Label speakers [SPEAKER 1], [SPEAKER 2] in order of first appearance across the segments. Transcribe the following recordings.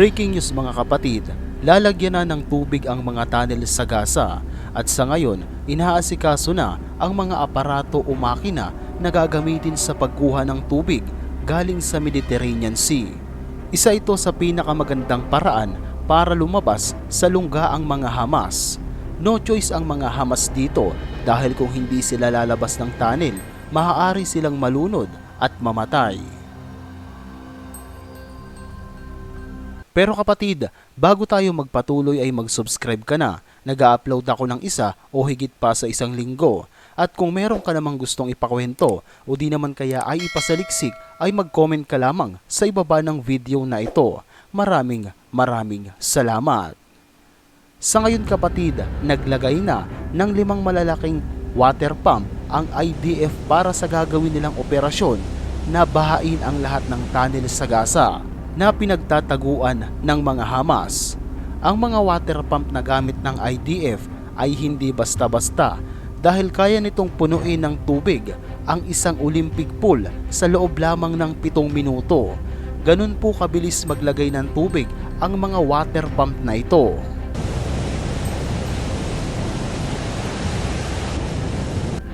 [SPEAKER 1] Breaking news mga kapatid, lalagyan na ng tubig ang mga tunnel sa Gaza at sa ngayon inaasikaso na ang mga aparato o makina na gagamitin sa pagkuha ng tubig galing sa Mediterranean Sea. Isa ito sa pinakamagandang paraan para lumabas sa lungga ang mga Hamas. No choice ang mga Hamas dito dahil kung hindi sila lalabas ng tunnel, maaari silang malunod at mamatay. Pero kapatid, bago tayo magpatuloy ay mag-subscribe ka na. Nag-upload ako ng isa o higit pa sa isang linggo. At kung meron ka namang gustong ipakwento o di naman kaya ay ipasaliksik ay mag-comment ka lamang sa ibaba ng video na ito. Maraming maraming salamat. Sa ngayon kapatid, naglagay na ng limang malalaking water pump ang IDF para sa gagawin nilang operasyon na bahain ang lahat ng tunnel sa Gaza na pinagtataguan ng mga Hamas. Ang mga water pump na gamit ng IDF ay hindi basta-basta dahil kaya nitong punuin ng tubig ang isang Olympic pool sa loob lamang ng pitong minuto. Ganun po kabilis maglagay ng tubig ang mga water pump na ito.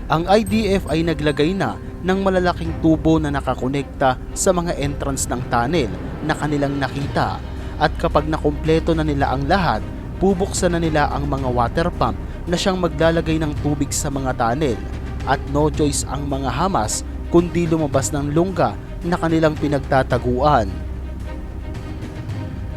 [SPEAKER 1] Ang IDF ay naglagay na ng malalaking tubo na nakakonekta sa mga entrance ng tunnel na kanilang nakita at kapag nakumpleto na nila ang lahat, bubuksan na nila ang mga water pump na siyang maglalagay ng tubig sa mga tunnel at no choice ang mga Hamas kundi lumabas ng lungga na kanilang pinagtataguan.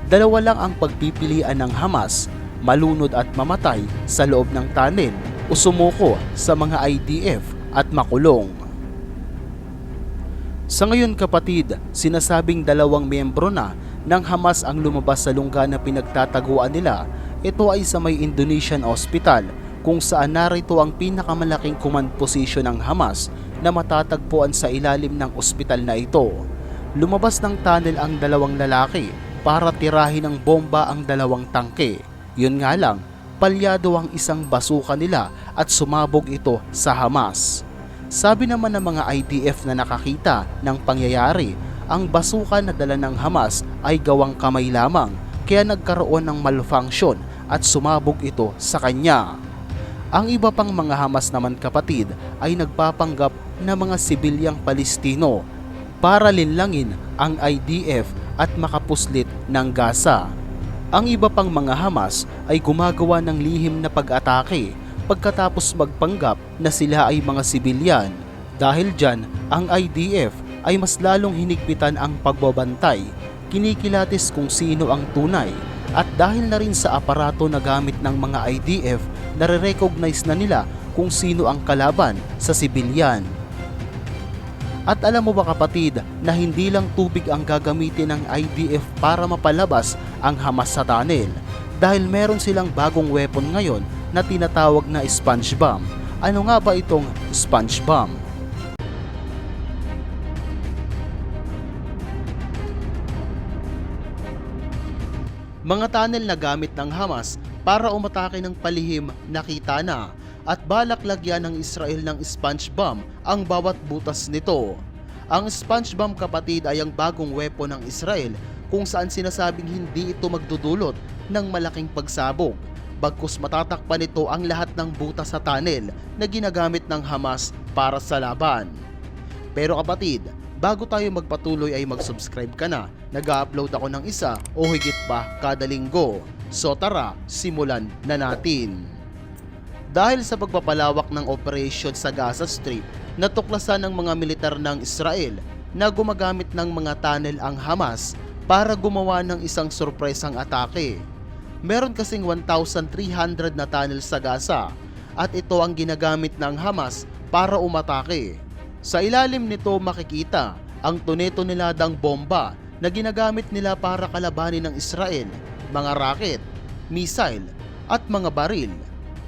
[SPEAKER 1] Dalawa lang ang pagpipilian ng Hamas, malunod at mamatay sa loob ng tunnel o sumuko sa mga IDF at makulong. Sa ngayon kapatid, sinasabing dalawang miyembro na ng Hamas ang lumabas sa lungga na pinagtataguan nila. Ito ay sa may Indonesian Hospital kung saan narito ang pinakamalaking command position ng Hamas na matatagpuan sa ilalim ng ospital na ito. Lumabas ng tunnel ang dalawang lalaki para tirahin ng bomba ang dalawang tangke. Yun nga lang, palyado ang isang basuka nila at sumabog ito sa Hamas. Sabi naman ng mga IDF na nakakita ng pangyayari, ang basuka na dala ng Hamas ay gawang kamay lamang kaya nagkaroon ng malfunction at sumabog ito sa kanya. Ang iba pang mga Hamas naman kapatid ay nagpapanggap na mga sibilyang Palestino para linlangin ang IDF at makapuslit ng Gaza. Ang iba pang mga Hamas ay gumagawa ng lihim na pag-atake pagkatapos magpanggap na sila ay mga sibilyan. Dahil dyan, ang IDF ay mas lalong hinigpitan ang pagbabantay, kinikilatis kung sino ang tunay, at dahil na rin sa aparato na gamit ng mga IDF, nare-recognize na nila kung sino ang kalaban sa sibilyan. At alam mo ba kapatid na hindi lang tubig ang gagamitin ng IDF para mapalabas ang Hamas sa tunnel dahil meron silang bagong weapon ngayon na tinatawag na sponge bomb. Ano nga ba itong sponge bomb? Mga tunnel na gamit ng Hamas para umatake ng palihim nakita na at balak lagyan ng Israel ng sponge bomb ang bawat butas nito. Ang sponge bomb kapatid ay ang bagong weapon ng Israel kung saan sinasabing hindi ito magdudulot ng malaking pagsabog bagkus matatakpan nito ang lahat ng butas sa tunnel na ginagamit ng Hamas para sa laban. Pero kapatid, bago tayo magpatuloy ay mag-subscribe ka na. Nag-upload ako ng isa o higit pa kada linggo. So tara, simulan na natin. Dahil sa pagpapalawak ng operation sa Gaza Strip, natuklasan ng mga militar ng Israel na gumagamit ng mga tunnel ang Hamas para gumawa ng isang surpresang atake meron kasing 1,300 na tunnel sa Gaza at ito ang ginagamit ng Hamas para umatake. Sa ilalim nito makikita ang tunetoneladang bomba na ginagamit nila para kalabanin ng Israel, mga rocket, missile at mga baril.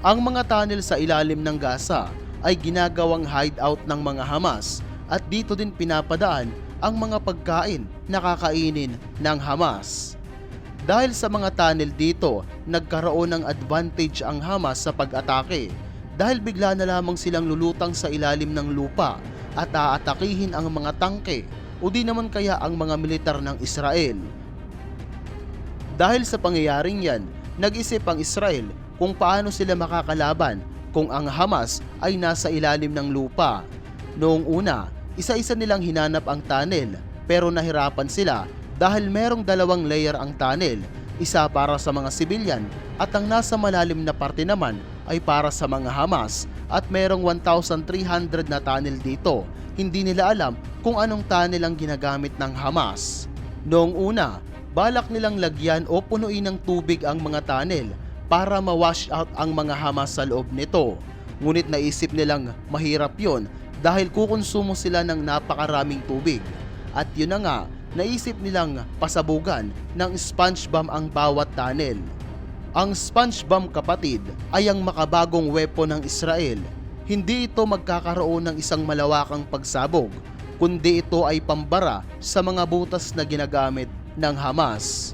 [SPEAKER 1] Ang mga tunnel sa ilalim ng Gaza ay ginagawang hideout ng mga Hamas at dito din pinapadaan ang mga pagkain na kakainin ng Hamas. Dahil sa mga tunnel dito, nagkaroon ng advantage ang Hamas sa pag-atake dahil bigla na lamang silang lulutang sa ilalim ng lupa at aatakihin ang mga tangke o di naman kaya ang mga militar ng Israel. Dahil sa pangyayaring yan, nag-isip ang Israel kung paano sila makakalaban kung ang Hamas ay nasa ilalim ng lupa. Noong una, isa-isa nilang hinanap ang tunnel pero nahirapan sila dahil merong dalawang layer ang tunnel, isa para sa mga sibilyan at ang nasa malalim na parte naman ay para sa mga Hamas at merong 1,300 na tunnel dito. Hindi nila alam kung anong tunnel ang ginagamit ng Hamas. Noong una, balak nilang lagyan o punuin ng tubig ang mga tunnel para ma-wash out ang mga Hamas sa loob nito. Ngunit naisip nilang mahirap yon dahil kukonsumo sila ng napakaraming tubig. At yun na nga, naisip nilang pasabugan ng sponge bomb ang bawat tunnel. Ang sponge bomb kapatid ay ang makabagong weapon ng Israel. Hindi ito magkakaroon ng isang malawakang pagsabog, kundi ito ay pambara sa mga butas na ginagamit ng Hamas.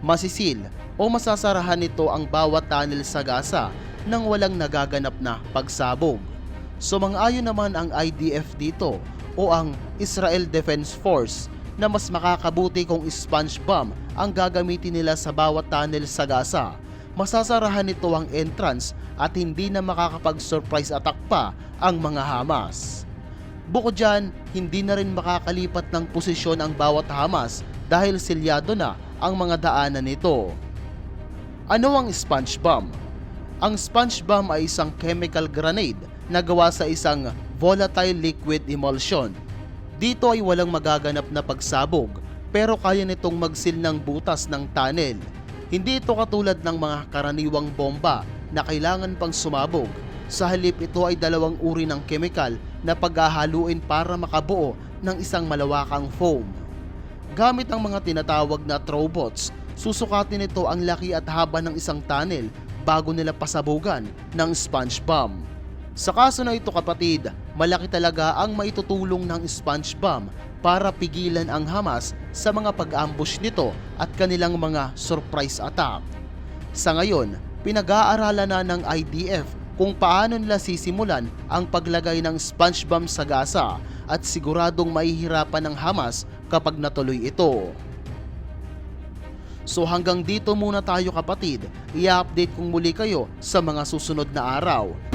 [SPEAKER 1] Masisil o masasarahan nito ang bawat tunnel sa Gaza nang walang nagaganap na pagsabog. Sumang-ayon naman ang IDF dito o ang Israel Defense Force na mas makakabuti kung sponge bomb ang gagamitin nila sa bawat tunnel sa Gaza. Masasarahan nito ang entrance at hindi na makakapag-surprise attack pa ang mga Hamas. Bukod dyan, hindi na rin makakalipat ng posisyon ang bawat Hamas dahil silyado na ang mga daanan nito. Ano ang sponge bomb? Ang sponge bomb ay isang chemical grenade na gawa sa isang volatile liquid emulsion. Dito ay walang magaganap na pagsabog pero kaya nitong magsil ng butas ng tunnel. Hindi ito katulad ng mga karaniwang bomba na kailangan pang sumabog. Sa halip ito ay dalawang uri ng chemical na paghahaluin para makabuo ng isang malawakang foam. Gamit ang mga tinatawag na throwbots, susukatin nito ang laki at haba ng isang tunnel bago nila pasabugan ng sponge bomb. Sa kaso na ito kapatid, malaki talaga ang maitutulong ng sponge bomb para pigilan ang Hamas sa mga pag-ambush nito at kanilang mga surprise attack. Sa ngayon, pinag-aaralan na ng IDF kung paano nila sisimulan ang paglagay ng sponge bomb sa Gaza at siguradong mahihirapan ng Hamas kapag natuloy ito. So hanggang dito muna tayo kapatid, i-update kong muli kayo sa mga susunod na araw.